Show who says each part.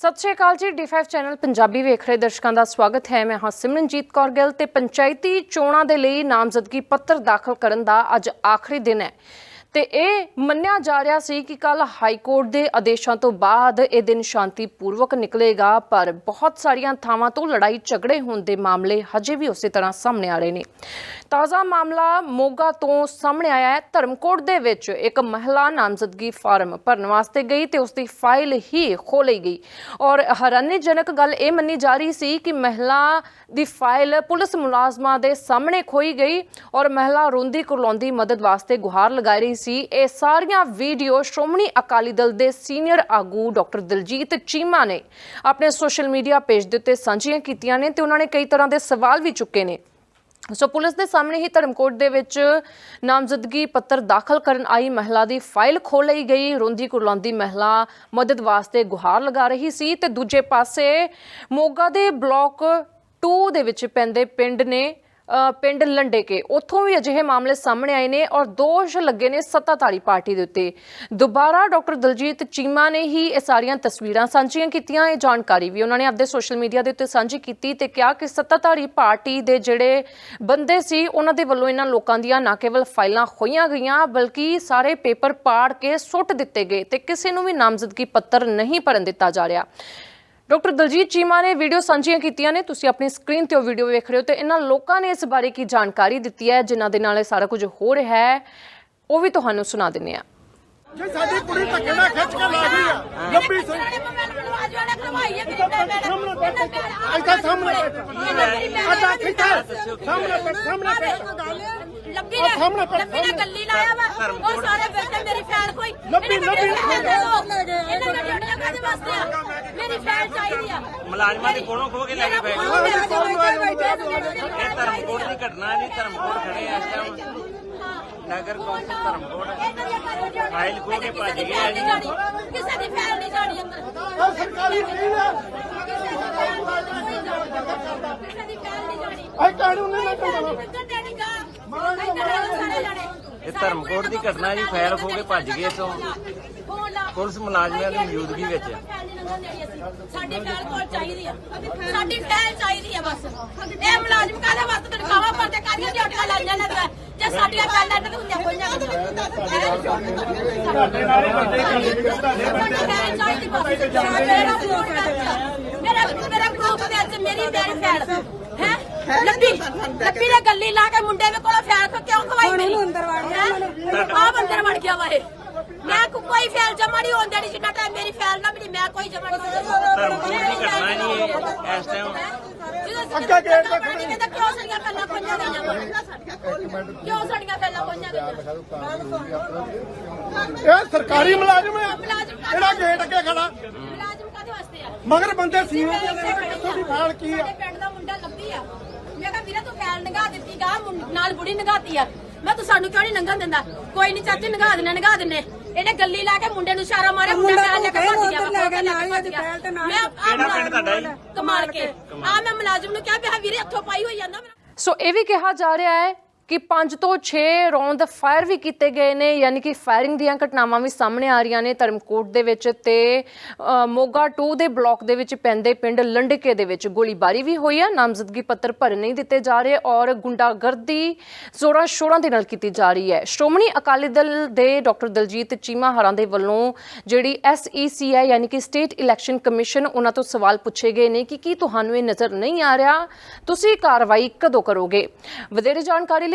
Speaker 1: ਸਤਿ ਸ਼੍ਰੀ ਅਕਾਲ ਜੀ D5 channel Punjabi ਵੇਖ ਰਹੇ ਦਰਸ਼ਕਾਂ ਦਾ ਸਵਾਗਤ ਹੈ। ਮੈਂ ਹਾਂ ਸਿਮਰਨਜੀਤ ਕੌਰ ਗਿੱਲ ਤੇ ਪੰਚਾਇਤੀ ਚੋਣਾਂ ਦੇ ਲਈ ਨਾਮਜ਼ਦਗੀ ਪੱਤਰ ਦਾਖਲ ਕਰਨ ਦਾ ਅੱਜ ਆਖਰੀ ਦਿਨ ਹੈ। ਤੇ ਇਹ ਮੰਨਿਆ ਜਾ ਰਿਹਾ ਸੀ ਕਿ ਕੱਲ ਹਾਈ ਕੋਰਟ ਦੇ ਆਦੇਸ਼ਾਂ ਤੋਂ ਬਾਅਦ ਇਹ ਦਿਨ ਸ਼ਾਂਤੀਪੂਰਵਕ ਨਿਕਲੇਗਾ, ਪਰ ਬਹੁਤ ਸਾਰੀਆਂ ਥਾਵਾਂ ਤੋਂ ਲੜਾਈ ਝਗੜੇ ਹੋਣ ਦੇ ਮਾਮਲੇ ਹਜੇ ਵੀ ਉਸੇ ਤਰ੍ਹਾਂ ਸਾਹਮਣੇ ਆ ਰਹੇ ਨੇ। ਤਾਜ਼ਾ ਮਾਮਲਾ ਮੋਗਾ ਤੋਂ ਸਾਹਮਣੇ ਆਇਆ ਹੈ। ਧਰਮਕੋਟ ਦੇ ਵਿੱਚ ਇੱਕ ਮਹਿਲਾ ਨਾਮਜ਼ਦਗੀ ਫਾਰਮ ਭਰਨ ਵਾਸਤੇ ਗਈ ਤੇ ਉਸ ਦੀ ਫਾਈਲ ਹੀ ਖੋਹ ਲਈ ਗਈ। ਔਰ ਹੈਰਾਨੀਜਨਕ ਗੱਲ ਇਹ ਮੰਨੀ ਜਾ ਰਹੀ ਸੀ ਕਿ ਮਹਿਲਾ ਦੀ ਫਾਈਲ ਪੁਲਿਸ ਮੁਲਾਜ਼ਮਾਂ ਦੇ ਸਾਹਮਣੇ ਖੋਈ ਗਈ ਔਰ ਮਹਿਲਾ ਰੋਂਦੀ ਕੁਰਲਾਉਂਦੀ ਮਦਦ ਵਾਸਤੇ ਗੁਹਾਰ ਲਗਾ ਰਹੀ ਸੀ। ਇਹ ਸਾਰੀਆਂ ਵੀਡੀਓ ਸ਼੍ਰੋਮਣੀ ਅਕਾਲੀ ਦਲ ਦੇ ਸੀਨੀਅਰ ਆਗੂ ਡਾਕਟਰ ਦਿਲਜੀਤ ਚੀਮਾ ਨੇ ਆਪਣੇ ਸੋਸ਼ਲ ਮੀਡੀਆ ਪੇਜ ਦੇ ਉੱਤੇ ਸਾਂਝੀਆਂ ਕੀਤੀਆਂ ਨੇ ਤੇ ਉਹਨਾਂ ਨੇ ਕਈ ਤਰ੍ਹਾਂ ਦੇ ਸਵਾਲ ਵੀ ਚੁੱਕੇ ਨੇ। ਸੋ ਪੁਲਿਸ ਦੇ ਸਾਹਮਣੇ ਹੀ ਧਰਮਕੋਟ ਦੇ ਵਿੱਚ ਨਾਮਜ਼ਦਗੀ ਪੱਤਰ ਦਾਖਲ ਕਰਨ ਆਈ ਮਹਿਲਾ ਦੀ ਫਾਈਲ ਖੋਹ ਲਈ ਗਈ। ਰੋਂਦੀ ਕੁਰਲਾਉਂਦੀ ਮਹਿਲਾ ਮਦਦ ਵਾਸਤੇ ਗੁਹਾਰ ਲਗਾ ਰਹੀ ਸੀ ਤੇ ਦੂਜੇ ਪਾਸੇ ਮੋਗਾ ਦੇ ਬਲਾਕ 2 ਦੇ ਵਿੱਚ ਪੈਂਦੇ ਪਿੰਡ ਨੇ ਪਿੰਡ ਲੰਡੇਕੇ। ਉੱਥੋਂ ਵੀ ਅਜਿਹੇ ਮਾਮਲੇ ਸਾਹਮਣੇ ਆਏ ਨੇ ਔਰ ਦੋਸ਼ ਲੱਗੇ ਨੇ ਸੱਤਾਧਾਰੀ ਪਾਰਟੀ ਦੇ ਉੱਤੇ। ਦੁਬਾਰਾ ਡਾਕਟਰ ਦਲਜੀਤ ਚੀਮਾ ਨੇ ਹੀ ਇਹ ਸਾਰੀਆਂ ਤਸਵੀਰਾਂ ਸਾਂਝੀਆਂ ਕੀਤੀਆਂ। ਇਹ ਜਾਣਕਾਰੀ ਵੀ ਉਹਨਾਂ ਨੇ ਆਪਦੇ ਸੋਸ਼ਲ ਮੀਡੀਆ ਦੇ ਉੱਤੇ ਸਾਂਝੀ ਕੀਤੀ ਤੇ ਕਿਹਾ ਕਿ ਸੱਤਾਧਾਰੀ ਪਾਰਟੀ ਦੇ ਜਿਹੜੇ ਬੰਦੇ ਸੀ, ਉਹਨਾਂ ਦੇ ਵੱਲੋਂ ਇਹਨਾਂ ਲੋਕਾਂ ਦੀਆਂ ਨਾ ਕੇਵਲ ਫਾਈਲਾਂ ਖੋਈਆਂ ਗਈਆਂ, ਬਲਕਿ ਸਾਰੇ ਪੇਪਰ ਪਾੜ ਕੇ ਸੁੱਟ ਦਿੱਤੇ ਗਏ ਤੇ ਕਿਸੇ ਨੂੰ ਵੀ ਨਾਮਜ਼ਦਗੀ ਪੱਤਰ ਨਹੀਂ ਭਰਨ ਦਿੱਤਾ ਜਾ ਰਿਹਾ। ਡਾਕਟਰ ਦਲਜੀਤ ਚੀਮਾ ਨੇ ਵੀਡੀਓ ਸਾਂਝੀਆਂ ਕੀਤੀਆਂ ਨੇ ਤੁਸੀਂ ਆਪਣੀ ਸਕਰੀਨ ਤੇ ਉਹ ਵੀਡੀਓ ਵੇਖ ਰਹੇ ਹੋ ਤੇ ਇਹਨਾਂ ਲੋਕਾਂ ਨੇ ਇਸ ਬਾਰੇ ਕੀ ਜਾਣਕਾਰੀ ਦਿੱਤੀ ਹੈ ਜਿਨ੍ਹਾਂ ਦੇ ਨਾਲ ਇਹ ਸਾਰਾ ਕੁਝ ਹੋ ਰਿਹਾ ਹੈ ਉਹ ਵੀ ਤੁਹਾਨੂੰ ਸੁਣਾ ਦਿੰਨੇ ਆ
Speaker 2: ਜੇ ਸਾਡੀ ਕੁੜੀ ਧੱਕੇ ਨਾਲ ਖਿੱਚ ਕੇ ਲਾ ਗਈ ਆ ਲੱਭੀ ਸਹੀ ਇੱਥੇ ਸਾਹਮਣੇ ਅੱਛਾ ਇੱਥੇ ਸਾਹਮਣੇ ਬੈਠ ਸਾਹਮਣੇ ਬੈਠ
Speaker 3: ਲੱਭੀ ਨੇ
Speaker 2: ਸਾਹਮਣੇ ਪਰ-
Speaker 3: ਲੱਭੀ ਨੇ ਗੱਲੀ ਲਾਇਆ ਵਾ ਉਹ ਸਾਰੇ ਬੈਠੇ ਮੇਰੀ ਫੈਨ ਕੋਈ
Speaker 2: ਲੱਭੀ-
Speaker 3: ਇਹਨਾਂ
Speaker 2: ਲੱਭੀ-
Speaker 3: ਗੱਡੀਆਂ ਦੇ ਦਿਓ। ਇਹਨਾਂ ਗੱਡੀਆਂ ਕਾਹਦੇ ਵਾਸਤੇ ਆ ਮੇਰੀ ਫੈਨ ਚਾਹੀਦੀ ਆ।
Speaker 4: ਮੁਲਾਜ਼ਮਾਂ ਦੇ ਕੋਲੋਂ ਖੋ ਕੇ ਲੈ ਕੇ ਬੈਠੇ ਇਹ ਧਰਮਕੋਟ ਦੀ ਘਟਨਾ ਨਹੀਂ ਧਰਮਕੋਟ ਖੜੇ ਆ ਇਸ ਟਾਈਮ ਨਗਰ ਕੌਂਸਲ ਧਰਮਕੋਟ ਫਾਈਲ ਖੋਹ ਕੇ ਭੱਜ ਗਏ ਆ ਜੀ।
Speaker 3: ਕਿਸੇ ਦੀ ਫੈਨ ਨਹੀਂ ਜਾਣੀ ਅੰਦਰ।
Speaker 2: ਸਰਕਾਰੀ ਚੀਜ਼ ਆ।
Speaker 3: ਕਿਸੇ ਦੀ ਫੈਨ ਨਹੀਂ ਜਾਣੀ।
Speaker 2: ਇਹ ਕਾਨੂੰਨ ਨਹੀਂ ਲੱਗਦਾ
Speaker 4: ਇਹ ਧਰਮਕੋਟ ਦੀ ਘਟਨਾ ਜੀ ਫਾਈਲ ਖੋ ਕੇ ਭੱਜ ਗਏ ਤੋਂ ਪੁਲਿਸ ਮੁਲਾਜ਼ਮਾਂ ਦੀ ਮੌਜੂਦਗੀ ਵਿੱਚ
Speaker 3: ਸਾਡੀ ਫੈਲ ਕੋਲ ਚਾਹੀਦੀ ਆ। ਸਾਡੀ ਫੈਲ ਚਾਹੀਦੀ ਆ ਬਸ। ਇਹ ਮੁਲਾਜ਼ਮ ਕਾਹਦੇ ਵਾਸਤੇ ਤਨਖਾਹਾਂ ਭਰਦੇ? ਕਾਹਦੀਆਂ ਡਿਊਟੀਆਂ ਲਾਈਆਂ ਨੇ ਜੇ ਸਾਡੀਆਂ ਫੈਲਾਂ ਤੇ ਹੁੰਦੀਆਂ ਕੋਈ ਨਾ ਮੇਰਾ ਮੇਰਾ ਗਰੁੱਪ ਦੇ ਅੱਜ ਮੇਰੀ ਮੇਰੀ ਫੈਲ ਹੈ? ਲੱਭੀ? ਲੱਭੀ ਨੇ ਗੱਲੀ ਲਾ ਕੇ ਮੁੰਡੇ ਦੇ ਕੋਲੋਂ ਫੈਲ ਕੋ ਕਿਉਂ ਖਵਾਈ ਮੇਰੀ ਅੰਦਰ ਵੜ ਗਿਆ ਆਪ ਅੰਦਰ ਵੜ ਗਿਆ ਵਾ ਇਹ। ਮੈਂ ਕੋਈ ਫੈਲ ਜਮਾ ਨਹੀਂ ਹੋਣ ਦੇਣੀ ਜਿੰਨਾ ਟਾਈਮ ਮੇਰੀ ਫੈਲ ਨਾ ਮਿਲੀ ਮੈਂ ਕੋਈ ਜਮਾ ਨਹੀਂ
Speaker 4: ਇਹ ਇਸ ਟਾਈਮ
Speaker 3: ਅੱਗੇ ਗੇਟ ਤੇ ਖੜੀ ਕਿਉਂ ਸਾਡੀਆਂ ਫੈਲਾਂ ਕੋਈਆਂ ਗਈਆਂ ਕਿਉਂ ਸਾਡੀਆਂ ਫੈਲਾਂ ਕੋਈਆਂ ਗਈਆਂ
Speaker 2: ਇਹ ਸਰਕਾਰੀ ਮੁਲਾਜ਼ਮ
Speaker 3: ਕਾਹਦੇ
Speaker 2: ਇਹਦਾ ਗੇਟ ਅੱਗੇ ਖੜਾ?
Speaker 3: ਮੁਲਾਜ਼ਮ ਕਾਹਦੇ ਵਾਸਤੇ ਆ?
Speaker 2: ਮਗਰ ਬੰਦੇ ਸੀਵੇਂ ਦੇ ਕਿੱਥੋਂ ਦੀ ਫਾਲ ਕੀ ਆ?
Speaker 3: ਪਿੰਡ ਦਾ ਮੁੰਡਾ ਲੱਭੀ ਆ। ਮੈਂ ਕਿਹਾ ਵੀਰੇ ਤੂੰ ਫੈਲ ਨਗਾ ਦਿੱਤੀ ਗਾ ਮੁੰ- ਨਾਲ ਬੁੜੀ ਨਗਾਤੀ ਆ। ਮੈਂ ਤੂੰ ਸਾਨੂੰ ਕਿਉਂ ਨਹੀਂ ਨੰਗਣ ਦਿੰਦਾ? ਕੋਈ ਨਹੀਂ ਚਾਚੀ ਨਗਾ ਦਿੰਨੇ ਨਗਾ ਦਿੰਨੇ। ਇਹਨੇ ਗੱਲੀ ਲਾ ਕੇ ਮੁੰਡੇ ਨੂੰ ਇਸ਼ਾਰਾ ਮਾਰਿਆ ਮੁੰਡਾ ਫੈਲ ਲੈ ਕੇ ਭੱਜ ਗਿਆ ਮੈਂ ਕਿਹੜਾ
Speaker 4: ਪਿੰਡ ਤੁਹਾਡਾ ਜੀ?
Speaker 3: ਕਮਾਲ ਕੇ। ਆ ਮੈਂ ਮੁਲਾਜ਼ਮ ਨੂੰ ਕਿਹਾ ਵੀ ਵੀਰੇ ਹੱਥੋਂ ਪਾਈ ਹੋਈ ਜਾਂਦਾ ਮੇਰਾ।
Speaker 1: ਸੋ ਇਹ ਵੀ ਕਿਹਾ ਜਾ ਰਿਹਾ ਹੈ ਕਿ 5 ਤੋਂ 6 ਰੌਂਦ ਫਾਇਰ ਵੀ ਕੀਤੇ ਗਏ ਨੇ, ਯਾਨੀ ਕਿ ਫਾਇਰਿੰਗ ਦੀਆਂ ਘਟਨਾਵਾਂ ਵੀ ਸਾਹਮਣੇ ਆ ਰਹੀਆਂ ਨੇ ਧਰਮਕੋਟ ਦੇ ਵਿੱਚ ਤੇ ਮੋਗਾ 2 ਦੇ ਬਲਾਕ ਦੇ ਵਿੱਚ ਪੈਂਦੇ ਪਿੰਡ ਲੰਡਕੇ ਦੇ ਵਿੱਚ ਗੋਲੀਬਾਰੀ ਵੀ ਹੋਈ ਹੈ ਨਾਮਜ਼ਦਗੀ ਪੱਤਰ ਭਰੇ ਨਹੀਂ ਦਿੱਤੇ ਜਾ ਰਹੇ ਔਰ ਗੁੰਡਾਗਰਦੀ ਜ਼ੋਰਾਂ ਸ਼ੋਰਾਂ ਦੇ ਨਾਲ ਕੀਤੀ ਜਾ ਰਹੀ ਹੈ। ਸ਼੍ਰੋਮਣੀ ਅਕਾਲੀ ਦਲ ਦੇ ਡਾਕਟਰ ਦਲਜੀਤ ਚੀਮਾ ਹਰਾਂ ਦੇ ਵੱਲੋਂ ਜਿਹੜੀ ਐਸਈਸੀ ਹੈ ਯਾਨੀ ਕਿ ਸਟੇਟ ਇਲੈਕਸ਼ਨ ਕਮਿਸ਼ਨ ਉਹਨਾਂ ਤੋਂ ਸਵਾਲ ਪੁੱਛੇ ਗਏ ਨੇ ਕਿ ਕੀ ਤੁਹਾਨੂੰ ਇਹ ਨਜ਼ਰ ਨਹੀਂ ਆ ਰਿਹਾ? ਤੁਸੀਂ ਕਾਰਵਾਈ ਕਦੋਂ ਕਰੋਗੇ? ਵਧੇਰੇ ਜਾਣਕਾਰੀ